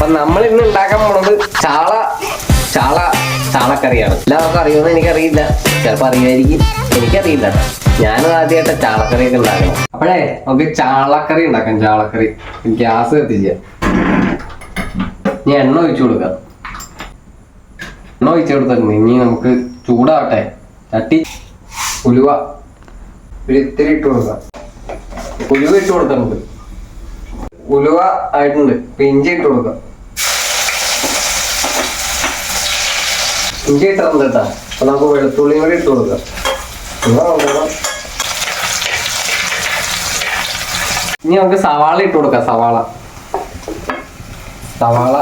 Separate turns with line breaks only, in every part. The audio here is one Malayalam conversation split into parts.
അപ്പൊ നമ്മൾ ഇന്ന് ഉണ്ടാക്കാൻ പോണത് ചാള ചാള ചാളക്കറിയാണ്. എല്ലാവർക്കും അറിയുമെന്ന് എനിക്കറിയില്ല. ചിലപ്പോൾ അറിയുമായിരിക്കും എനിക്കറിയില്ല ഞാനും ആദ്യമായിട്ട് ചാളക്കറിയൊക്കെ ഉണ്ടാക്കണം. അപ്പോഴേ നമുക്ക് ചാളക്കറി ഉണ്ടാക്കാം ചാളക്കറി. ഗ്യാസ് കത്തിച്ച ഇനി എണ്ണ ഒഴിച്ചു കൊടുക്കാം. എണ്ണ ഒഴിച്ചു കൊടുത്തേക്കുന്നു ഇനി നമുക്ക് ചൂടാവട്ടെ. ചട്ടി ഉലുവ ഒരു ഇത്തിരി ഇട്ട് കൊടുക്കാം. ഉലുവ ഇട്ട് കൊടുക്കാം നമുക്ക് ഉലുവ ആയിട്ടുണ്ട്. പിഞ്ചി ഇട്ട് കൊടുക്കാം. ഇഞ്ചി ഇട്ടിട്ടുണ്ട് കേട്ടോ. അപ്പൊ നമുക്ക് വെളുത്തുള്ളിയും കൂടി ഇട്ട് കൊടുക്കാം. ഇനി നമുക്ക് സവാള ഇട്ട് കൊടുക്കാം സവാള. സവാള.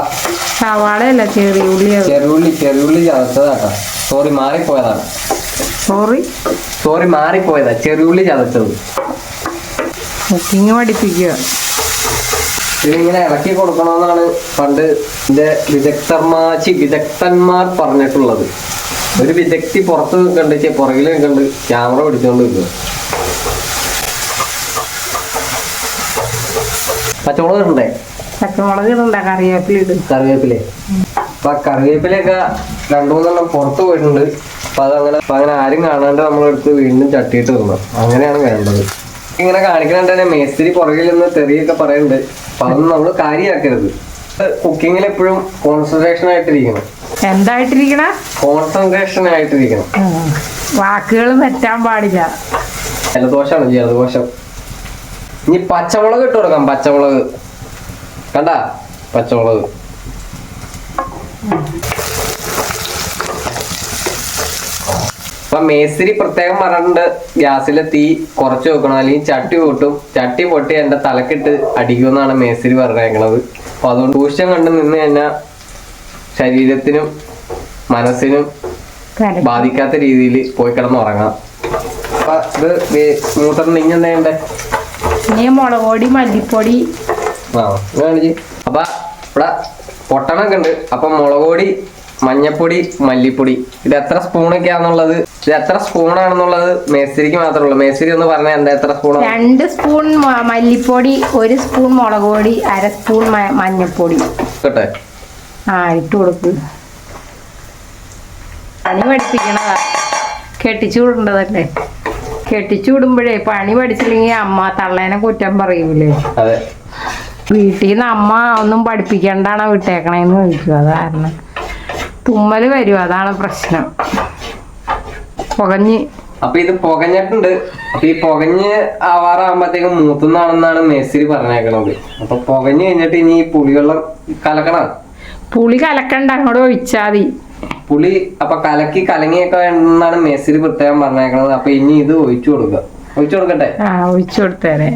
സവാളയല്ല ചെറിയ ഉള്ളിയത്
ചെറുള്ളി ചെറുള്ളി ചതച്ചതാട്ടാ സോറി മാറിപ്പോയതാണ്.
സോറി
സോറി മാറിപ്പോയതാ. ചെറിയുള്ളി ചതച്ചത്.
കുക്കിങ് പഠിപ്പിക്കുക.
ഇതിങ്ങനെ ഇറക്കി കൊടുക്കണമെന്നാണ് പണ്ട് ഇതിന്റെ വിദഗ്ധന്മാർ വിദഗ്ധന്മാർ പറഞ്ഞിട്ടുള്ളത്. ഒരു വിദഗ്ധി പുറത്ത് കണ്ട് പുറകിൽ കണ്ട് ക്യാമറ പിടിച്ചോണ്ട് നിൽക്കുക പച്ചമുളക് ഇടണ്ടേ?
പച്ചമുളക് ഇടണ്ട കറിവേപ്പില ഇട്.
കറിവേപ്പിലെ? അപ്പൊ കറിവേപ്പിലൊക്കെ രണ്ടു മൂന്നെണ്ണം പുറത്ത് പോയിട്ടുണ്ട്. അപ്പൊ അതങ്ങനെ അപ്പൊ അങ്ങനെ ആരും കാണാണ്ട് നമ്മളെടുത്ത് വീണ്ടും ചട്ടിയിട്ട് തിന്നണം അങ്ങനെയാണ് വേണ്ടത്. ഇങ്ങനെ കാണിക്കണ തന്നെ മേസ്തിരി പുറകിൽ നിന്ന് തെറിയൊക്കെ പറയുന്നുണ്ട് അപ്പൊ അതൊന്നും നമ്മൾ കാര്യമാക്കരുത് കുക്കിങ്ങിൽ എപ്പോഴും കോൺസെൻട്രേഷൻ ആയിട്ടിരിക്കണം
എന്തായിട്ടിരിക്കണ?
കോൺസെൻട്രേഷൻ ആയിട്ടിരിക്കണം
വാക്കുകൾ തെറ്റാൻ പാടില്ല.
ജലദോഷമാണ് ജലദോഷം. ഇനി പച്ചമുളക് ഇട്ട് കൊടുക്കാം പച്ചമുളക്. കണ്ട? പച്ചമുളക്. അപ്പൊ മേസ്തിരി പ്രത്യേകം പറഞ്ഞിട്ടുണ്ട്. ഗ്യാസിലെ തീ കുറച്ച് വെക്കണം. അല്ലെങ്കിൽ ചട്ടി പൊട്ടും ചട്ടി പൊട്ടി എന്റെ തലക്കിട്ട് അടിക്കുമെന്നാണ് മേസ്തിരി പറഞ്ഞേക്കണത്. അപ്പൊ അതുകൊണ്ട് ദൂഷ്യം കണ്ട് നിന്ന് കഴിഞ്ഞാൽ ശരീരത്തിനും മനസ്സിനും ബാധിക്കാത്ത രീതിയിൽ പോയി കിടന്നുറങ്ങാം. അപ്പൊ ഇത് വേ- മൂത്രത്തിന് ഇനി എന്താ
മുളക് പൊടി മല്ലിപ്പൊടി.
ആ കാണിച്ച് അപ്പൊ ഇവിടെ പൊട്ടണൊക്കെ ഉണ്ട്. അപ്പൊ മുളക് പൊടി മഞ്ഞപ്പൊടി മല്ലിപ്പൊടി. ഇത് എത്ര സ്പൂണൊക്കെയാന്നുള്ളത്? ഇത് എത്ര സ്പൂണാണെന്നുള്ളത് മേസ്തിരിക്ക് മാത്രമേ ഉള്ളൂ. മേസ്തിരി ഒന്ന് പറഞ്ഞാൽ എന്താ എത്ര സ്പൂൺ
രണ്ട് സ്പൂൺ മല്ലിപ്പൊടി ഒരു സ്പൂൺ മുളക് പൊടി അര സ്പൂൺ മഞ്ഞപ്പൊടി.
കേട്ടെ
ആ ഇട്ട് കൊടുക്കും. പണി പഠിപ്പിക്കണതാ. കെട്ടിച്ചു വിടേണ്ടതല്ലേ? കെട്ടിച്ചു വിടുമ്പോഴേ പണി പഠിച്ചില്ലെങ്കിൽ അമ്മ തള്ളേനെ കുറ്റം പറയൂലേ? വീട്ടിൽ നിന്ന് അമ്മ ഒന്നും പഠിപ്പിക്കണ്ടാണോ വിട്ടേക്കണേന്ന് ചോദിക്കും അത് കാരണം. തുമ്മൽ വരും അതാണ് പ്രശ്നം. പുകഞ്ഞ്.
അപ്പൊ ഇത് പുകഞ്ഞിട്ടുണ്ട്. അപ്പൊ ഈ പുകഞ്ഞ് ആവാറാകുമ്പോഴത്തേക്കും മൂത്തുന്നാണെന്നാണ് മേസ്തിരി പറഞ്ഞേക്കണത്. അപ്പൊ പുകഞ്ഞ് കഴിഞ്ഞിട്ട് ഇനി ഈ പുളിവെള്ളം കലക്കണം.
പുളി കലക്കണ്ട അങ്ങോട്ട് ഒഴിച്ചാൽ മതി.
പുളി അപ്പൊ കലക്കി കലങ്ങിയൊക്കെ വേണ്ടെന്നാണ് മേസ്തിരി പ്രത്യേകം പറഞ്ഞേക്കണത്. അപ്പൊ ഇനി ഇത് ഒഴിച്ചു കൊടുക്കുക. ഒഴിച്ചു കൊടുക്കട്ടെ?
ആ ഒഴിച്ചു കൊടുത്തേരെ.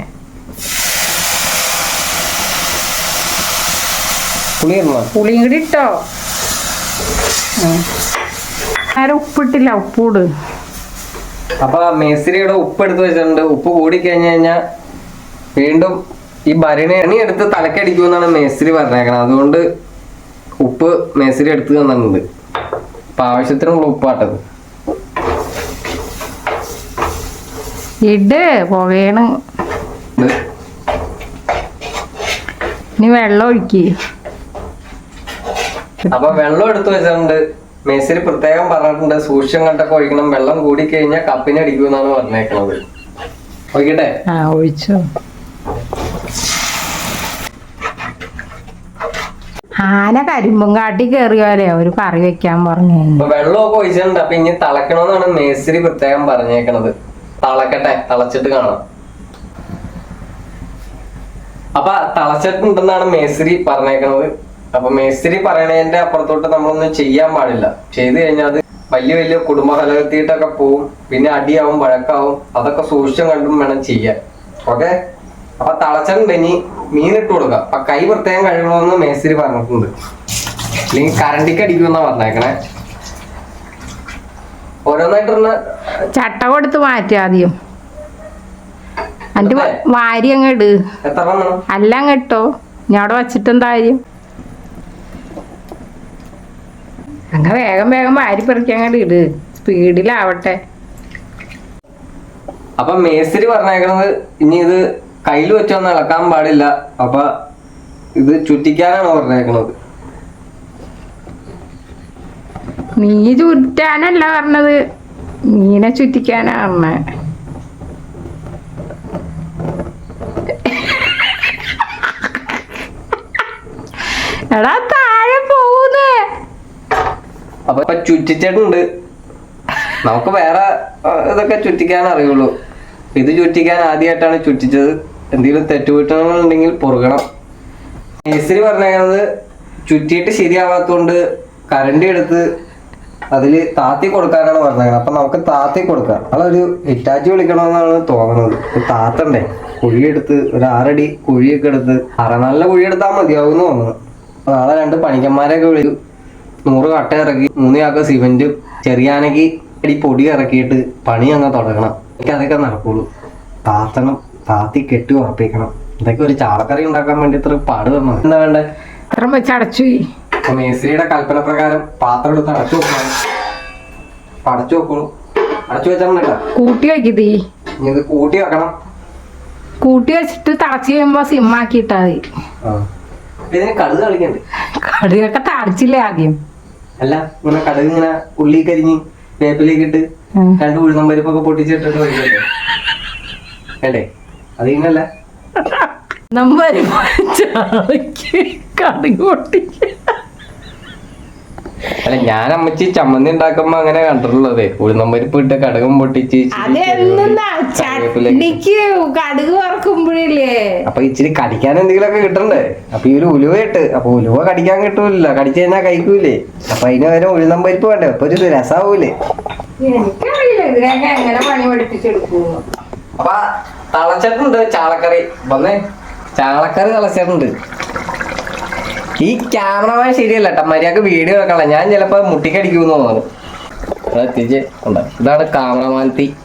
പുളി
പുളിയും കൂടി ഇട്ടോ? നേരെ ഉപ്പിട്ടില്ല ഉപ്പൂട്.
അപ്പൊ മേസ്തിരിയുടെ ഉപ്പ് എടുത്ത് വെച്ചിട്ടുണ്ട്. ഉപ്പ് കൂടി കഴിഞ്ഞു കഴിഞ്ഞാൽ വീണ്ടും ഈ ഭരണി എണ്ണി എടുത്ത് തലക്കടിക്കുമെന്നാണ് മേസ്തിരി പറഞ്ഞേക്കണത് അതുകൊണ്ട് ഉപ്പ് മേസ്തിരി എടുത്ത് തന്നിട്ടുണ്ട്. അപ്പൊ ആവശ്യത്തിനുള്ള ഉപ്പാട്ടത്.
ഇട് പുകയാണ് ഇനി വെള്ളം ഒഴിക്ക്.
അപ്പൊ വെള്ളം എടുത്തു വെച്ചിട്ടുണ്ട്. മെസ്സിൽ പ്രത്യേകം പറഞ്ഞിട്ടുണ്ട്. സൂക്ഷ്യം കണ്ടൊക്കെ ഒഴിക്കണം. വെള്ളം കൂടി കഴിഞ്ഞാൽ കപ്പിനെ അടിക്കുമെന്നാണ് പറഞ്ഞേക്കണത്. ഒഴിക്കട്ടെ?
ഒഴിച്ചോ. ആന കരിമ്പും കാട്ടി കയറിയോലെ ഒരു കറി വെക്കാൻ പറഞ്ഞു.
വെള്ളമൊക്കെ ഒഴിച്ചിട്ടുണ്ട്. അപ്പൊ ഇനി തിളക്കണമെന്നാണ് മേസ്തിരി പ്രത്യേകം പറഞ്ഞേക്കണത്. തിളക്കട്ടെ. തിളച്ചിട്ട് കാണാം. അപ്പൊ തിളച്ചിട്ടുണ്ടെന്നാണ് മേസ്തിരി പറഞ്ഞേക്കണത്. അപ്പൊ മേസ്തിരി പറയണതിന്റെ അപ്പുറത്തോട്ട് നമ്മളൊന്നും ചെയ്യാൻ പാടില്ല. ചെയ്തു കഴിഞ്ഞാൽ അത് വലിയ വലിയ കുടുംബകലകത്തിയിട്ടൊക്കെ പോവും. പിന്നെ അടിയാവും വഴക്കാവും. അതൊക്കെ സൂക്ഷിച്ചും കണ്ടും വേണം ചെയ്യാൻ. ഓക്കെ? അപ്പൊ തളച്ചൻ ഇനി മീനിട്ട് കൊടുക്കുക അപ്പൊ കൈ പ്രത്യേകം കഴുകണമെന്ന് മേസ്തിരി പറഞ്ഞിട്ടുണ്ട്. അല്ലെങ്കിൽ കരണ്ടിക്ക് അടിക്കുമെന്നാ പറഞ്ഞേക്കണേ. ഓരോന്നായിട്ടൊന്ന്
ചട്ട കൊടുത്ത് മാറ്റുക ആദ്യം എന്നിട്ട്
അതെ.
വാരി അങ്ങ് ഇട്.
എത്ര വേണം?
അല്ല അങ്ങട്ടോ ഞാൻ അവിടെ വച്ചിട്ട് എന്താ കാര്യം? അങ്ങ് വേഗം വേഗം വാരി പെറുക്കി അങ്ങോട്ട് ഇട്. സ്പീഡിലാവട്ടെ.
അപ്പൊ മേസ്തിരി പറഞ്ഞേക്കുന്നത് ഇനി ഇത് കയ്യിൽ വെച്ചൊന്നും ഇളക്കാൻ പാടില്ല. അപ്പൊ ഇത് ചുറ്റിക്കാനാണ് പറഞ്ഞേക്കുന്നത്
നീ ചുറ്റാനല്ല പറഞ്ഞത്. നീനെ ചുറ്റിക്കാനാ പറഞ്ഞ. എടാ
അപ്പൊ ചുറ്റിച്ചിട്ടുണ്ട് നമുക്ക് വേറെ ഇതൊക്കെ ചുറ്റിക്കാൻ അറിയുള്ളൂ. ഇത് ചുറ്റിക്കാൻ ആദ്യമായിട്ടാണ് ചുറ്റിച്ചത്. എന്തെങ്കിലും തെറ്റുപറ്റണമെന്നുണ്ടെങ്കിൽ പൊറുകണം. മേസ്ത്രി പറഞ്ഞത് ചുറ്റിയിട്ട് ശരിയാവാത്തോണ്ട് കരണ്ടി എടുത്ത് അതിൽ താത്തി കൊടുക്കാനാണ് പറഞ്ഞത് അപ്പൊ നമുക്ക് താത്തി കൊടുക്കാം. അതൊരു ഹിറ്റാച്ചി വിളിക്കണമെന്നാണ് തോന്നുന്നത് താത്തണ്ടേ. കുഴിയെടുത്ത് ഒരു ആറടി കുഴിയൊക്കെ എടുത്ത് അറ നല്ല കുഴിയെടുത്താൽ മതിയാവും എന്ന് തോന്നുന്നു നാളെ രണ്ട് പണിക്കന്മാരെയൊക്കെ വിളിച്ചു നൂറ് കട്ട ഇറക്കി മൂന്ന് ചാക്ക സിമെന്റ് ചെറിയ ആനക്ക് അടി പൊടി ഇറക്കിയിട്ട് പണി അങ്ങ് തുടങ്ങണം. എനിക്ക് അതൊക്കെ നടക്കുള്ളൂ. താത്തണം താത്തി കെട്ടി ഉറപ്പിക്കണം. ഇതൊക്കെ ഒരു ചാളക്കറി ഉണ്ടാക്കാൻ വേണ്ടി ഇത്ര പാട് തരണം എന്താ വേണ്ടേ?
ഇത്ര വെച്ച് അടച്ചു പോയി.
അപ്പൊ മേസ്ത്രിയുടെ കൽപ്പന പ്രകാരം പാത്രം എടുത്ത് അടച്ചു വെക്കണം. അടച്ചു വെക്കണു അടച്ചു വെച്ചാൽ കൂട്ടി. ഇത് കൂട്ടി വെക്കണം.
കൂട്ടി വെച്ചിട്ട് തടച്ചു കഴിയുമ്പോ സിമ്മാക്കിട്ടാ മതി.
ഇതിന് കടുക് കളിക്കണ്ട്.
കടുകൊക്കെ തടച്ചില്ലേ ആദ്യം.
അല്ല ഇങ്ങനെ കടുക് ഇങ്ങനെ ഉള്ളി കരിഞ്ഞ് വേപ്പിലേക്ക് ഇട്ട്. രണ്ട് ഉഴുന്നും പരിപ്പൊക്കെ പൊട്ടിച്ചിട്ടിട്ട് വയ്ക്കണ്ടേ വേണ്ടേ? അത് ഇങ്ങനല്ല
നമ്മ കടുക് പൊട്ടിക്ക
അല്ല ഞാൻ അമ്മച്ചി ചമ്മന്തി ഉണ്ടാക്കുമ്പോ അങ്ങനെ കണ്ടിട്ടുള്ളത്. ഉഴുന്നമ്പരിപ്പ് ഇട്ട് കടുകും പൊട്ടിച്ച്
കടുക് വറക്കുമ്പോഴില്ലേ?
അപ്പൊ ഇച്ചിരി കടിക്കാൻ എന്തെങ്കിലുമൊക്കെ കിട്ടണ്ടേ? അപ്പൊ ഈ ഒരു ഉലുവ ഇട്ട്. അപ്പൊ ഉലുവ കടിക്കാൻ കിട്ടൂല കടിച്ചു കഴിഞ്ഞാൽ കഴിക്കൂലേ. അപ്പൊ അതിന് വരെ ഉഴുന്നമ്പരിപ്പ് വേണ്ടേ? അപ്പൊ ഒരു രസാവൂലേ.
എനിക്കറിയില്ല. ഇതിനൊക്കെ എങ്ങനെ പണി പഠിപ്പിച്ചെടുക്കുന്നു
അപ്പൊ തളച്ചിട്ടുണ്ട് ചാളക്കറി. വന്നേ. ചാളക്കറി തളച്ചിട്ടുണ്ട്. ഈ ക്യാമറമാൻ ശരിയല്ല കേട്ടോ മര്യാദയ്ക്ക് വീഡിയോ വെക്കണല്ല ഞാൻ ചിലപ്പോ മുട്ടിക്കടിക്കുമെന്ന് തോന്നുന്നു. എത്തിച്ച് ഉണ്ട് ഇതാണ് ക്യാമറമാനത്തി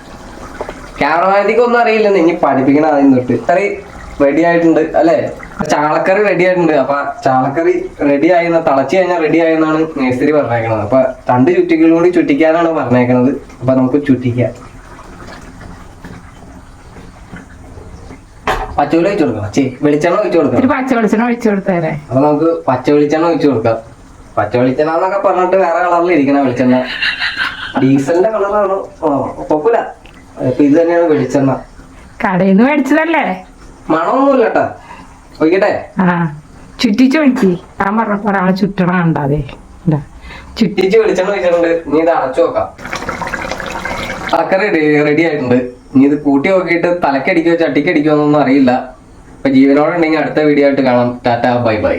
ക്യാമറമാനത്തിക്ക് ഒന്നും അറിയില്ലെന്ന്. ഇനി പഠിപ്പിക്കണം ആദ്യം തൊട്ട്. ഇത്ര റെഡി ആയിട്ടുണ്ട് അല്ലേ? ചാളക്കറി റെഡി ആയിട്ടുണ്ട്. അപ്പൊ ചാളക്കറി റെഡി ആയി തളച്ചു കഴിഞ്ഞാൽ റെഡി ആയെന്നാണ് മേസ്തിരി പറഞ്ഞേക്കണത്. അപ്പൊ രണ്ട് ചുറ്റികളും കൂടി ചുറ്റിക്കാനാണ് പറഞ്ഞേക്കണത്. അപ്പൊ നമുക്ക് ചുറ്റിക്കാം. പച്ചവെളി ഒഴിച്ചു കൊടുക്കണം ചേ വെളിച്ചെണ്ണ ഒഴിച്ചു കൊടുക്കണം
പച്ച വെളിച്ചെണ്ണ ഒഴിച്ചു കൊടുത്തേരെ.
അപ്പൊ നമുക്ക് പച്ച വെളിച്ചെണ്ണ ഒഴിച്ചു കൊടുക്കാം. പച്ച വെളിച്ചെണ്ണ എന്നൊക്കെ പറഞ്ഞിട്ട് വേറെ കളറിൽ ഇരിക്കണ വെളിച്ചെണ്ണ. ഡീസലിന്റെ കളറാണ് കുഴപ്പമില്ല ഇപ്പൊ ഇത് തന്നെയാണ് വെളിച്ചെണ്ണ.
കടയിൽ നിന്ന് മേടിച്ചതല്ലേ?
മണമൊന്നുമില്ല കേട്ടാ ഒഴിക്കട്ടെ?
ആ ചുറ്റിച്ചൊഴിക്ക് ഞാൻ പറഞ്ഞപ്പോ ഒരാളെ ചുറ്റണ കണ്ടാതെ. ഇതാ. ചുറ്റി
തിരിച്ച് വെളിച്ചെണ്ണ ഒഴിച്ചിട്ടുണ്ട്. നീ ഇത് അടച്ചു നോക്കാം അക്കറി റെഡി ആയിട്ടുണ്ട്. ഇനി ഇത് കൂട്ടി നോക്കിയിട്ട് തലക്കടിക്കോ ചട്ടിക്കടിക്കോ എന്നൊന്നും അറിയില്ല. അപ്പൊ ജീവനോടെ ഉണ്ടെങ്കിൽ അടുത്ത വീഡിയോ ആയിട്ട് കാണാം. Tata bye bye.